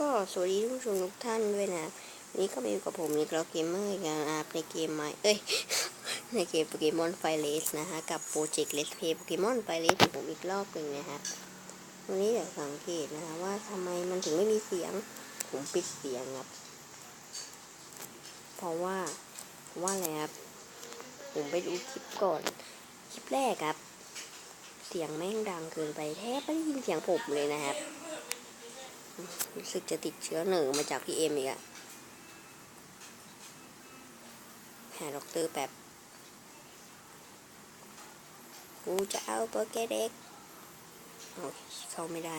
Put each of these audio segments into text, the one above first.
ก็สวัสดีทุกผู้ชมทุกท่านด้วยนะวันนี้ก็มาอยู่กับผมนิกเราเกมเมอร์กแล้วนะครับในเกมใหม่เอ้ย ในเกมโปเกมอนไฟเลสนะฮะ กับโปรเจกต์เลสเพย์โปเกมอนไฟเลสของผมอีกรอบหนึ่งนะฮะ วันนี้อยากสังเกตนะคะว่าทำไมมันถึงไม่มีเสียง ผมปิดเสียงครับ เพราะว่าเพราะว่าอะไรครับ ผมไปดูคลิปก่อน คลิปแรกครับ เสียงแม่งดังเกินไปแทบไม่ได้ยินเสียงผมเลยนะครับ รู้สึกจะติดเชื้อหนึ่งมาจากพี่เอ็มอีกอะหาด็อกเตอร์แบบกูจะเอาโปเกเด็กโอ้ยเข้าไม่ได้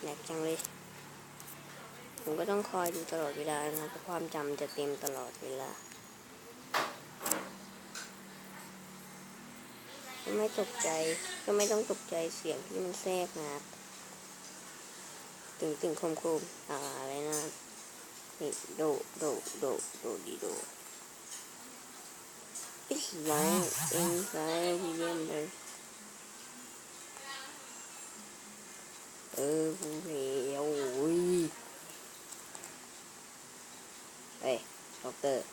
แหลกจังเลย ผมก็ต้องคอยดูตลอดเวลานะเพราะความจำจะเต็มตลอดเวลาไม่ตกใจก็ไม่ต้องตกใจเสียงที่มันแทรกนะครับ ตึงตึงคมคมอะไรนะนี่โดโดโดโดดีโด It's like inside remember เออกูเหียวอุ้ยเฮ้ยด็อกเตอร์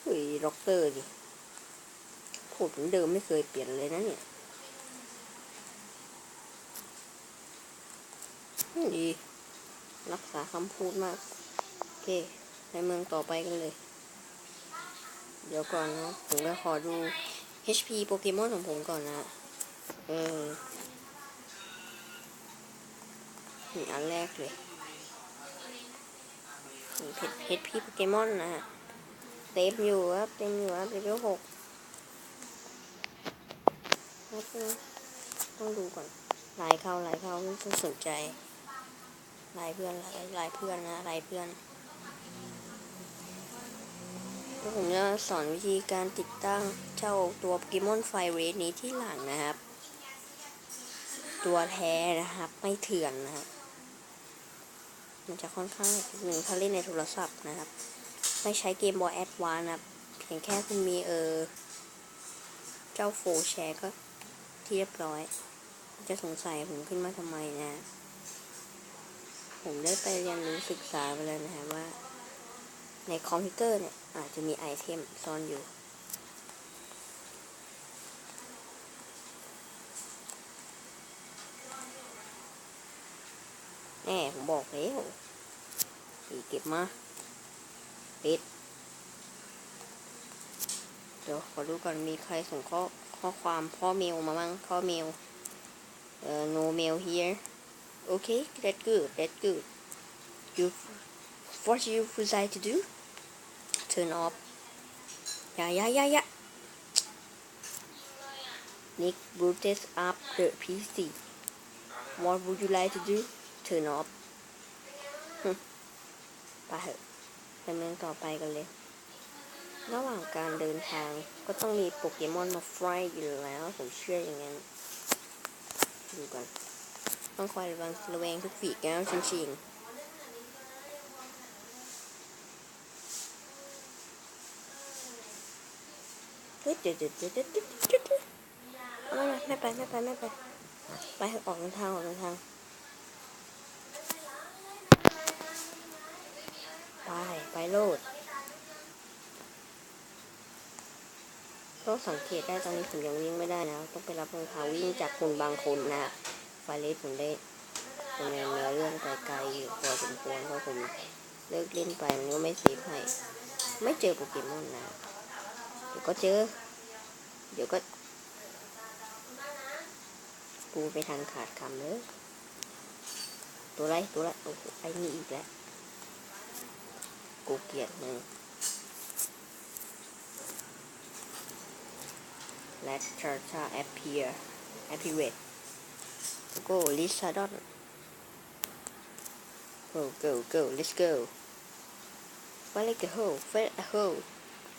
เฮ้ยด็อกเตอร์ดิพูดเหมือนเดิมไม่เคยเปลี่ยนเลยนะเนี่ย ดี รักษาคำพูดมาก โอเค ในเมืองต่อไปกันเลย เดี๋ยวก่อนนะ ผมจะขอดู HP โปเกมอนของผมก่อนนะ เออนี่อันแรกเลยนี่เพชร HP โปเกมอนนะฮะเต็มอยู่ครับเต็มอยู่ครับเลเวลหกแล้วก็ต้องดูก่อนลายเข้าลายเข้าไม่ต้องสนใจ ลายเพื่อนลายลายเพื่อนนะลายเพื่อนแล้วผมจะสอนวิธีการติดตั้งเจ้าตัวโปเกมอนไฟเรสนี้ที่หลังนะครับ ตัวแท้นะครับ ไม่เถื่อนนะครับ มันจะค่อนข้างหนึ่งถ้าเล่นในโทรศัพท์นะครับ ไม่ใช้เกมบอยแอดวานนะครับเพียงแค่คุณมีเออ เจ้าโฟแชร์ก็ที่เรียบร้อย จะสงสัยผมขึ้นมาทำไมนะ ผมได้ไปเรียนรู้ศึกษาไปแล้วนะฮะว่า ในคอมพิวเตอร์เนี่ย อาจจะมีไอเทมซ่อนอยู่ แน่ผมบอกแล้วอีเก็บมาปิดเดี๋ยวขอดูก่อนมีใครส่งข้อข้อความข้อเมลมาบ้างข้อเมลเอ่อ no mail here okay that's good that's good you what you decide to do turn off yeah yeah yeah yeah Nick booted up the PC what would you like to do turn off ไปเถอะไปเมืองต่อไปกันเลย ระหว่างการเดินทางก็ต้องมีโปเกมอนมาไฟอยู่แล้ว ผมเชื่ออย่างนั้นดูกัน ต้องคอยระวังระแวงทุกฝีก้าวชิงๆเฮ้ยเดี๋ยวเดี๋ยวเดี๋ยวเดี๋ยวเดี๋ยวไม่ไปไม่ไปไม่ไปไปออกเดินทางออกเดินทางไปไปโลดต้องสังเกตได้ตอนนี้ผมยังวิ่งไม่ได้นะ ต้องไปรับรองเท้าวิ่งจากคนบางคนนะ ไฟเลสผมได้เป็นเนื้อเรื่องไกลๆอยู่พอสมควรเพราะผมเลิกเล่นไปมันก็ไม่เซฟให้ ไม่เจอโปเกมอนนะเดี๋ยวก็เจอ เดี๋ยวก็ กูไปทันขาดคำเลยตัวไรตัวไรโอ้โหไอ้นี่อีกแล้ว กูเกลียดมึง โกลิซาดอน go go go let's go ไปเล็ like a hole fight a hole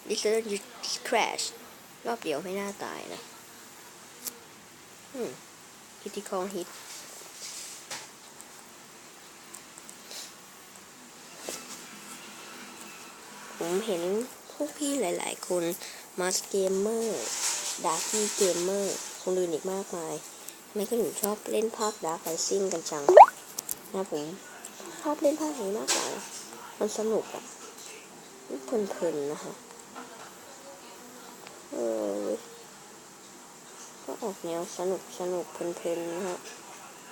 this sudden รอบเดียวไม่น่าตายนะอืม critical hit ผมเห็นพวกพี่หลาย ๆ คนมาสเกมเมอร์ดาร์กี้เกมเมอร์คนอื่นอีกมากมาย ไม่ก็หนูชอบเล่นภาคดาร์คไ i ซิ่งกันจังนะผมชอบเล่นภาคนี้มากกว่า มันสนุกอะเพลินๆนะคะเออก็ออกแนวสนุกสนุกเพลินๆนะฮะ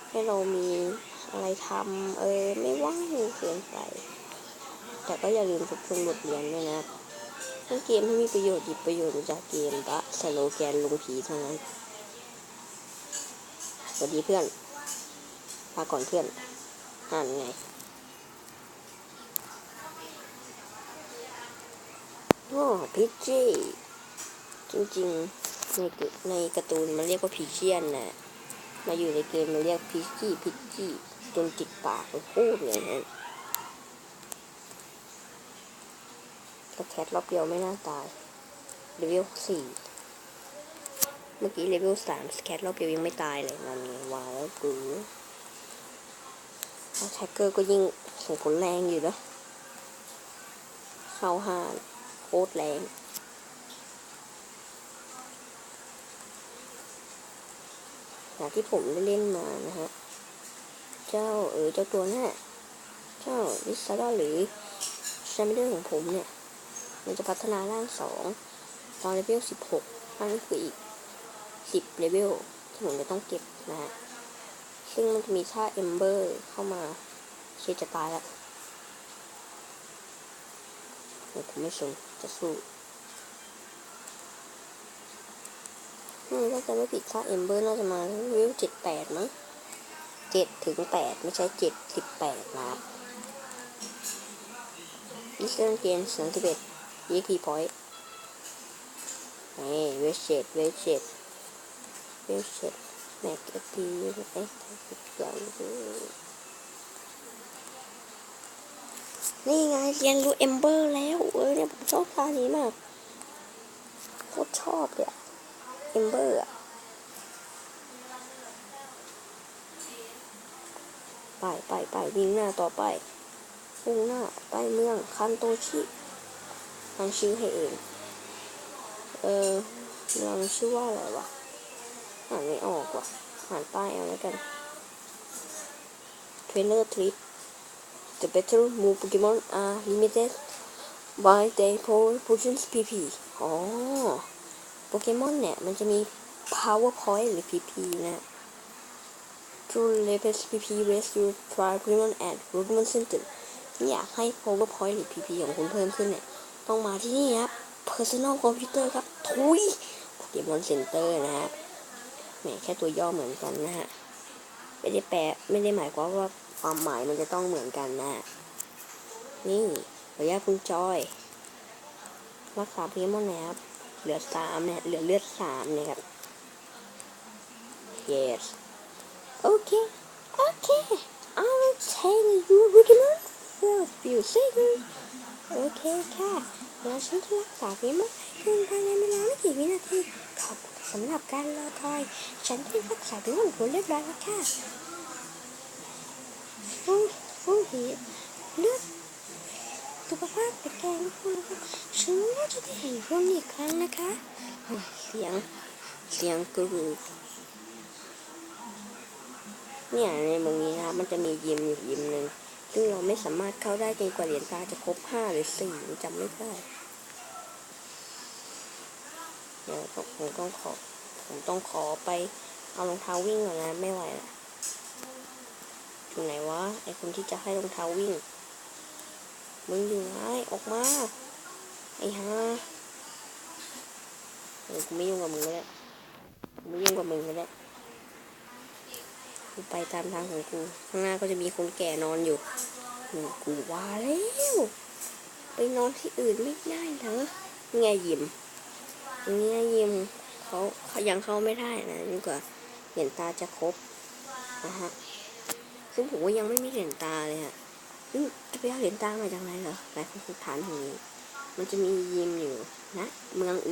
ให้เรามีอะไรทำเออไม่ว่างเกินไป แต่ก็อย่าลืมทบทวนบทเรียนด้วยนะเล่นเกมที่มีประโยชน์หยิบประโยชน์จากเกมปะสโลแกนลงผีเท่านั้น วัสดีเพื่อนลาก่อนเพื่อน อ่านไงโอ้พิชชี่จริงๆ ในในการ์ตูนมันเรียกว่าพิเชียนนะมาอยู่ในเกมมันเรียกพิชชี่พิชชี่จนติดปากเลยพูดเลยนะกระแคทรอบเดียวไม่น่าตายเลเวลสี่ มื่อกี้เลเวลสามสแคทรอบเดียวยังไม่ตายเลยนั่นว่าวกูแท็กเกอร์ก็ยิ่งส่งผลแรงอยู่นะเข้าห้าโคตรแรงจากที่ผมได้เล่นมานะฮะ เจ้าเออเจ้าตัวน่ะเจ้าวิสซาหรือแชมเดอร์ของผมเนี่ย มันจะพัฒนาร่างสองตอนเลเวลสิบหกนั่นก็คืออีก สิบเลเวลที่ผมจะต้องเก็บนะฮะ ซึ่งมันจะมีท่าเอมเบอร์เข้ามา เชียจะตายแล้วผมไม่สนจะสู้อืมถ้าจะไม่ผิดค่าเอมเบอร์น่าจะมาวิวเจ็ดแปดมั้งเจ็ดถึงแปดไม่ใช่เจ็ดสิบแปดนะครับดิสเซนเกนสามสิบเอ็ดยี่ทีพอยต์นี่เวชเชดเวชเชด เวชเชดแม็กเอพีเอ็กซ์อย่างนี่ไงเรียนรู้เอมเบอร์แล้วเออเนี่ยผมชอบท่านี้มากโคตรชอบเลยเอมเบอร์อะไปไปไปวิ่งหน้าต่อไปวิ่งหน้าไปเมืองคันโตชิตั้งชื่อให้เอง เออเมืองชื่อว่าอะไรวะ อ่านไม่ออกว่ะอ่านป้ายเอาแล้วกัน Trainer Trip The battle move Pokemon are limited by their power potions PP อ๋อโปเกมอนเนี่ย มันจะมี power point หรือ PP นะ True Lepes PP Rescue Try Pokemon at Pokemon Center อยากให้ power point หรือ PP ของคุณเพิ่มขึ้นเนี่ย ต้องมาที่นี่ครับ Personal Computer ครับ ทุย Pokemon Center นะฮะ แหมแค่ตัวย่อเหมือนกันนะฮะไม่ได้แปลไม่ได้หมายความว่าความหมายมันจะต้องเหมือนกันนะ นี่ขออนุญาตคุณจอยรักษาโปเกมอนนะครับเหลือสามเนี่ยเหลือเลือดสามเนี่ยครับ yes okay okay I'll tell you Pokemon for a few s e c o n โอเคค่ะเดี๋ยวฉันจะรักษาโปเกมอนให้คุณภายในเวลาไม่กี่วินาทีขอบคุณ สำหรับการรอคอย ฉันได้รักษาโปเกมอนเรียบร้อยแล้วค่ะฟูฟูหีเลือดสุขภาพแข็งแรงคุณฉันว่าจะได้เห็นคุณอีกครั้งนะคะเสียงเสียงกระหือเนี่ยในเมืองนี้นะมันจะมียิมอยู่ยิมหนึ่งซึ่งเราไม่สามารถเข้าได้จนกว่าเหรียญตาจะครบห้าหรือสี่จำไม่ได้ เดี๋ยผมต้องขอ ผมต้องขอไปเอารองเท้าวิ่งก่อนนะไม่ไหวละอยู่ไหนวะไอคนที่จะให้รองเท้าวิ่ง มึงอยู่ไหนออกมาไอ้ห่าเออกูไม่ยุ่งกับมึงแล้วกูไม่ยุ่งกับมึงแล้วกูไปตามทางของกู ข้างหน้าก็จะมีคนแก่นอนอยู่กูกูว่าแล้วไปนอนที่อื่นไม่ได้เหรอไงยิม นี่ไงยิมเขาเขายังเข้าไม่ได้นะนี่กว่าเหรียญตาจะครบนะฮะซึ่งผมก็ยังไม่มีเหรียญตาเลยฮะซึ่งจะไปเอาเหรียญตามาจากไหนเหรอหลายคนถามอย่างนี้ มันจะมียิมอยู่นะ เมืองอื่น